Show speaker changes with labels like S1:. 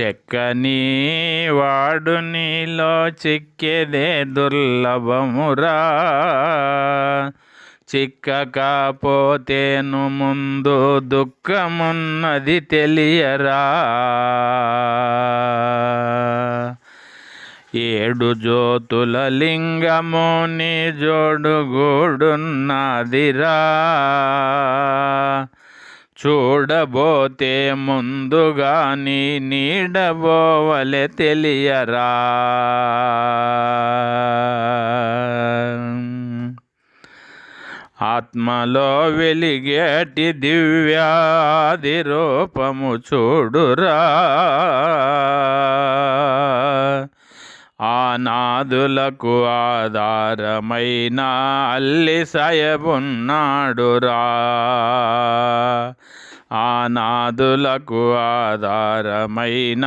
S1: చెక్కని వాడు నీలో చిక్కేదే దుర్లభమురా. చిక్కకపోతేను ముందు దుఃఖమున్నది తెలియరా. ఏడు జ్యోతుల లింగముని జోడుగూడున్నదిరా చూడబోతే ముందుగా నీ నీడబోవలె తెలియరా. ఆత్మలో వెలిగేటి దివ్యాది రూపము చూడురా. అనాథులకు ఆధారమైన అల్లి సయబున్నాడురా ఆనాదులకు ఆధారమైన